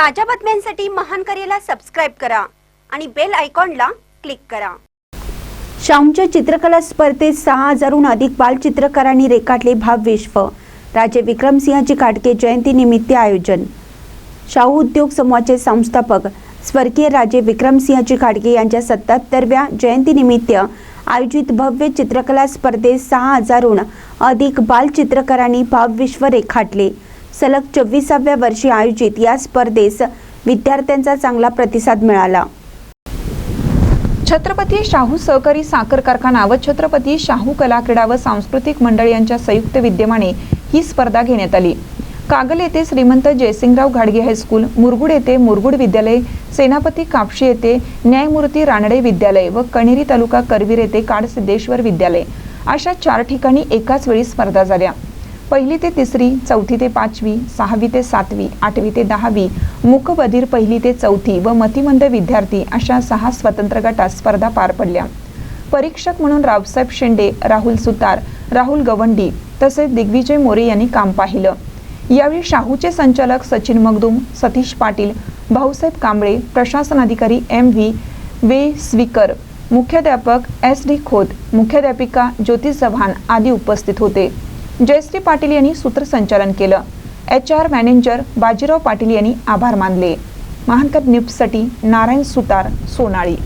ताज्या बातम्यांसाठी महान करेला सबस्क्राईब करा आणि बेल आयकॉनला क्लिक करा. शाहूंच्या चित्रकला स्पर्धेत सहा हजारहून अधिक बालचित्रकारांनी रेखाटले भावविश्व राजे विक्रमसिंहाची काटके जयंतीनिमित्त आयोजन. शाहू उद्योग समूहाचे संस्थापक स्वर्गीय राजे विक्रमसिंहाची खाडगे यांच्या सत्याहत्तरव्या जयंतीनिमित्त आयोजित भव्य चित्रकला स्पर्धेत सहा हजारहून अधिक बालचित्रकारांनी भावविश्व रेखाटले. सलग चोवीसाव्या वर्षी आयोजित या स्पर्धेस विद्यार्थ्यांचा चांगला प्रतिसाद मिळाला. छत्रपती शाहू सहकारी साखर कारखाना व छत्रपती शाहू कला क्रीडा व सांस्कृतिक मंडळ यांच्या संयुक्त विद्यमाने ही स्पर्धा घेण्यात आली. कागल येथे श्रीमंत जयसिंगराव घाडगे हायस्कूल मुरगुड येथे मुरगुड विद्यालय सेनापती कापशी येथे न्यायमूर्ती रानडे विद्यालय व कणेरी तालुका करवीर येथे काडसिद्धेश्वर विद्यालय. अशा चार ठिकाणी एकाच वेळी स्पर्धा झाल्या. पहिली ते तिसरी चौथी ते पाचवी सहावी ते सातवी आठवी ते दहावी मुकबधीर पहिली ते चौथी व मतिमंद विद्यार्थी अशा सहा स्वतंत्र गटात स्पर्धा पार पडल्या. परीक्षक म्हणून रावसाहेब शेंडे राहुल सुतार राहुल गवंडी तसेच दिग्विजय मोरे यांनी काम पाहिलं. यावेळी शाहूचे संचालक सचिन मगदुम सतीश पाटील भाऊसाहेब कांबळे प्रशासन अधिकारी एम व्ही वे स्वीकर मुख्याध्यापक एस डी खोत मुख्याध्यापिका ज्योती चव्हाण आदी उपस्थित होते. जयश्री पाटील यांनी सूत्रसंचालन केलं. H R manager Bajirao Patil यांनी आभार मानले. महानकर न्यूजसाठी नारायण सुतार सोनाळी.